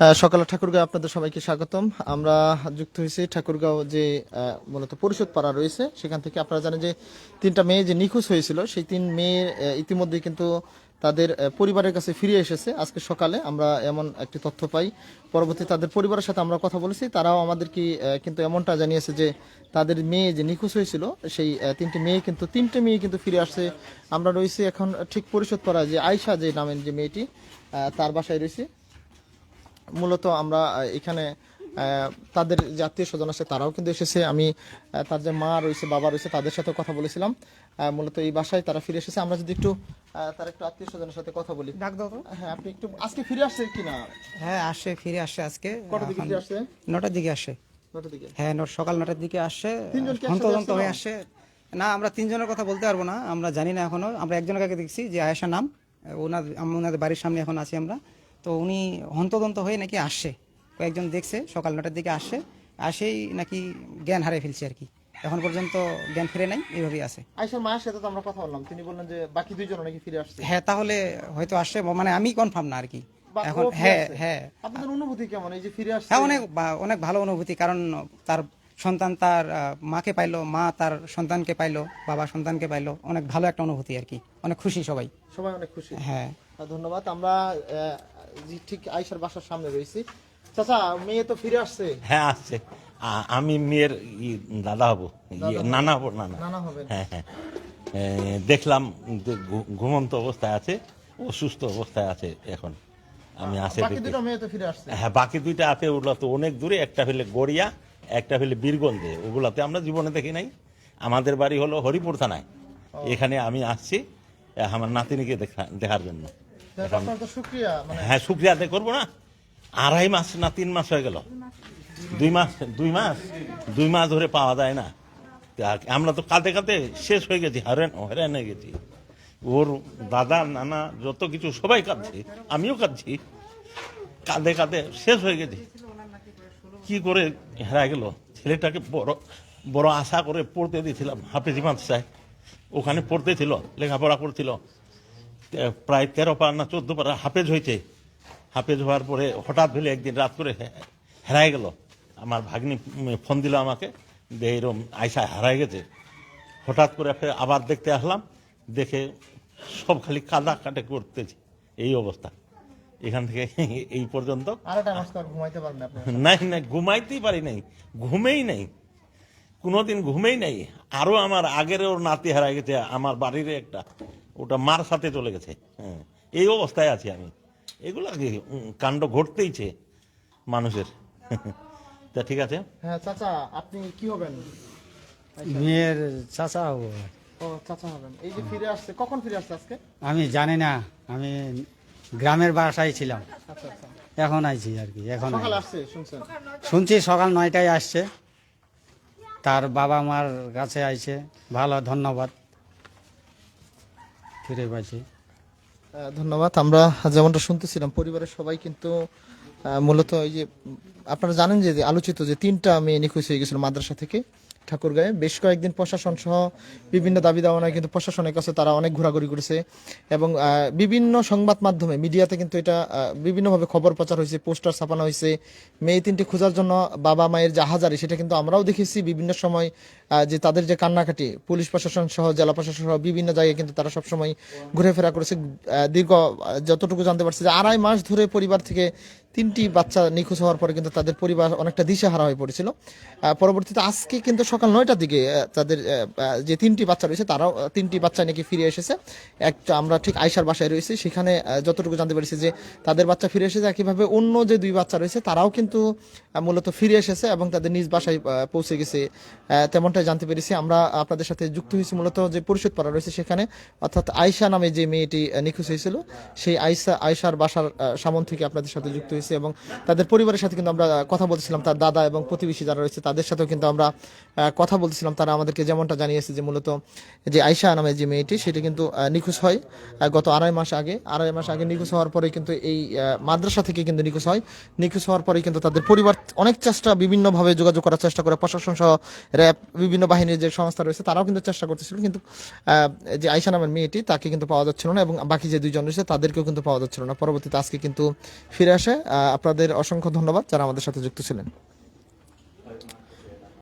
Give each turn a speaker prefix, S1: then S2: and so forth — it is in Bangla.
S1: আহ, সকালে ঠাকুরগাঁও আপনাদের সবাইকে স্বাগতম। আমরা যুক্ত হয়েছি ঠাকুরগাঁও যে মূলত পরিষদ পাড়া রয়েছে সেখান থেকে আপনারা জানেন যে তিনটা মেয়ে যে নিখোঁজ হয়েছিল সেই তিন মেয়ে ইতিমধ্যে কিন্তু তাদের পরিবারের কাছে ফিরে এসেছে। আজকে সকালে আমরা এমন একটি তথ্য পাই। পরবর্তী তাদের পরিবারের সাথে আমরা কথা বলেছি। তারাও আমাদেরকে আহ, কিন্তু এমনটা জানিয়েছে যে তাদের মেয়ে যে নিখোঁজ হয়েছিল সেই তিনটি মেয়ে কিন্তু তিনটে মেয়ে কিন্তু ফিরে আসছে। আমরা রয়েছি এখন ঠিক পরিশোধ করা যে আয়শা যে নামের যে মেয়েটি তার বাসায় রয়েছি। মূলত আমরা এখানে তাদের যে আত্মীয় স্বজন আছে তারাও কিন্তু এসেছে। আমি তার যে মা রয়েছে বাবা রয়েছে তাদের সাথে কথা বলেছিলাম। মূলত এই বাসায় তারা ফিরে এসেছে। আমরা যদি একটু তার একটু আত্মীয় স্বজনের সাথে কথা বলি।
S2: ডাক দাও
S1: হ্যাঁ আপনি একটু আজকে ফিরে আসছে কিনা
S2: হ্যাঁ আসে ফিরে আসে আজকে।
S1: কটার দিকে ফিরে আসছে?
S2: নটার দিকে আসে।
S1: নটার দিকে?
S2: হ্যাঁ সকাল নটার দিকে আসে। হন্তদন্ত হয়ে? আসে। না আমরা তিনজনের কথা বলতে পারব না। আমরা জানি না এখনও। আমরা একজনকে আগে দেখছি যে আয়েশা নাম। ওনার ওনাদের বাড়ির সামনে এখন আছি আমরা। তো উনি হন্তদন্ত হয়ে নাকি আসছে কয়েকজন দেখছে সকাল নটার দিকে আসে আসেই নাকি জ্ঞান হারিয়ে ফেলছে আর কি। এখন পর্যন্ত জ্ঞান ফিরে নাই এইভাবেই আছে।
S1: আয়সার মায়ের সাথে তো আমরা কথা বললাম তিনি বললেন যে বাকি দুইজন নাকি ফিরে আসছে।
S2: হ্যাঁ তাহলে হয়তো আসছে মানে আমি কনফার্ম না আর কি। এখন হ্যাঁ হ্যাঁ।
S1: আপনাদের অনুভূতি কেমন? এই যে ফিরে আসছে?
S2: হ্যাঁ অনেক অনেক ভালো অনুভূতি কারণ তার সন্তান তার মাকে পাইলো মা তার সন্তানকে পাইলো বাবা সন্তানকে পাইলো অনেক ভালো একটা অনুভূতি আর কি। অনেক খুশি সবাই।
S1: সবাই অনেক খুশি।
S2: হ্যাঁ।
S1: ধন্যবাদ। আমরা ঠিক আয়সার বাসার সামনে রয়েছি। চাচা মেয়ে তো ফিরে আসছে।
S3: হ্যাঁ আসছে। আমি মেয়ের দাদা হব। ইয়ে, নানা হব নানা। হ্যাঁ হ্যাঁ। দেখলাম যে ঘুমন্ত অবস্থায় আছে অসুস্থ অবস্থায় আছে এখন। আমি আসে হ্যাঁ বাকি দুইটা আছে ওগুলো তো অনেক দূরে একটা হলে গড়িয়া একটা হলে বীরগঞ্জে। ওগুলাতে আমরা জীবনে দেখি নাই। আমাদের বাড়ি হলো হরিপুর থানায়। এখানে আমি আসছি আমার নাতিনিকে দেখা- দেখার জন্য।
S1: মানে
S3: হ্যাঁ শুক্রিয়া আদায় করব না? আড়াই মাস না তিন মাস হয়ে গেল? দুই মাস দুই মাস? দুই মাস ধরে পাওয়া যায় না। আমরা তো কাঁদে কাঁদে শেষ হয়ে গেছি হারেন হয়রান হয়ে গেছি। ওর দাদা, নানা, যত কিছু, সবাই কাঁদছে, আমিও কাঁদছি। কাঁদে কাঁদে শেষ হয়ে গেছি। কি করে হেরা গেল? ছেলেটাকে বড় বড় আশা করে পড়তে দিয়েছিলাম, হাফিজি মাদ্রাসায়। ওখানে পড়তে ছিল, লেখাপড়া করছিল। প্রায় তেরো পার না চোদ্দ পার হাফেজ হয়েছে। হাফেজ হওয়ার পরে হঠাৎ ভেলে একদিন রাত করে হে- হেরাই গেল। আমার ভাগ্নি ফোন দিল আমাকে যে এরম আয়সা হারাই গেছে। হঠাৎ করে ফের আবার দেখতে আসলাম দেখে সব খালি কাদা কাটে করতেছে। এই অবস্থা। এখান থেকে এই পর্যন্ত।
S1: না
S3: নাই নাই ঘুমাইতেই পারি নাই। ঘুমেই নাই। কোনোদিন ঘুমেই নাই। আরও আমার আগের ওর নাতি হারাই গেছে আমার বাড়ির একটা। ওটা মার সাথে চলে গেছে। হ্যাঁ এই অবস্থায় আছি আমি। এগুলো কি উম, কাণ্ড ঘটতেইছে মানুষের। তা ঠিক আছে?
S1: হ্যাঁ চাচা আপনি কি হবেন?
S4: মেয়ের চাচা হব।
S1: ও চাচা হবেন। এই যে ফিরে আসছে কখন ফিরে আসছে আজকে?
S4: আমি জানি না আমি গ্রামের বাসায় ছিলাম। এখন আইছি আর কি এখন আইছি।
S1: সকালে আসছে শুনছেন?
S4: শুনছি সকাল নয়টায় আসছে। তার বাবা মার কাছে আইছে। ভালো ধন্যবাদ। ফিরে পাইছি।
S1: ধন্যবাদ। আমরা যেমনটা শুনতেছিলাম, পরিবারের সবাই কিন্তু মূলত এই যে, আপনারা জানেন যে আলোচিত যে তিনটা মেয়ে নিখোঁজ হয়ে গেছিল মাদ্রাসা থেকে। ঠাকুরগাঁয়ে। বেশ কয়েকদিন প্রশাসন সহ বিভিন্ন দাবি দাওয়ানায় কিন্তু প্রশাসনের কাছে তারা অনেক ঘোরাঘুরি করেছে এবং বিভিন্ন সংবাদ মাধ্যমে, মিডিয়াতে কিন্তু এটা বিভিন্নভাবে খবর প্রচার হয়েছে, পোস্টার ছাপানো হয়েছে। মেয়ে তিনটি খোঁজার জন্য বাবা মায়ের যে হাজারি সেটা কিন্তু আমরাও দেখেছি বিভিন্ন সময় যে তাদের যে কান্নাকাটি, পুলিশ প্রশাসন সহ, জেলা প্রশাসন সহ, বিভিন্ন জায়গায় কিন্তু তারা সবসময় ঘুরে ফেরা করেছে দীর্ঘ যতটুকু জানতে পারছে যে আড়াই মাস ধরে পরিবার থেকে তিনটি বাচ্চা নিখোঁজ হওয়ার পরে কিন্তু তাদের পরিবার অনেকটা দিশেহারা হয়ে পড়েছিল। পরবর্তীতে আজকে কিন্তু সকাল নয়টার দিকে তাদের যে তিনটি বাচ্চা রয়েছে, তারাও তিনটি বাচ্চা নাকি ফিরে এসেছে। একটা আমরা ঠিক আয়সার বাসায় রয়েছি, সেখানে যতটুকু জানতে পেরেছি যে তাদের বাচ্চা ফিরে এসেছে, একইভাবে অন্য যে দুই বাচ্চা রয়েছে, তারাও কিন্তু মূলত ফিরে এসেছে এবং তাদের নিজ বাসায় পৌঁছে গেছে। তেমনটাই জানতে পেরেছি। আমরা আপনাদের সাথে যুক্ত হয়েছি মূলত যে পরিষদ পাড়া রয়েছে সেখানে, অর্থাৎ আয়সা নামে যে মেয়েটি নিখোঁজ হয়েছিল, সেই আয়সা আয়সার বাসার সামন থেকে আপনাদের সাথে যুক্ত হয়েছি। হয়েছে এবং তাদের পরিবারের সাথে কিন্তু আমরা কথা বলছিলাম তার দাদা এবং প্রতিবেশী যারা রয়েছে তাদের সাথেও কিন্তু আমরা কথা বলছিলাম তারা আমাদেরকে যেমনটা জানিয়েছে যে মূলত যে আয়শা নামের যে মেয়েটি, সেটি কিন্তু নিখোঁজ হয় গত আড়াই মাস আগে। আড়াই মাস আগে নিখোঁজ হওয়ার পরে কিন্তু এই মাদ্রাসা থেকে কিন্তু নিখোঁজ হয়। নিখোঁজ হওয়ার পরে কিন্তু তাদের পরিবার অনেক চেষ্টা বিভিন্নভাবে যোগাযোগ করার চেষ্টা করে, প্রশাসন সহ র্যাব, বিভিন্ন বাহিনীর যে সংস্থা রয়েছে তারাও কিন্তু চেষ্টা করতেছিল। কিন্তু যে আয়শা নামের মেয়েটি তাকে কিন্তু পাওয়া যাচ্ছিল না এবং বাকি যে দুইজন রয়েছে তাদেরকেও কিন্তু পাওয়া যাচ্ছিল না। পরবর্তীতে আজকে কিন্তু ফিরে আসে আপনাদের অসংখ্য ধন্যবাদ যারা আমাদের সাথে যুক্ত ছিলেন।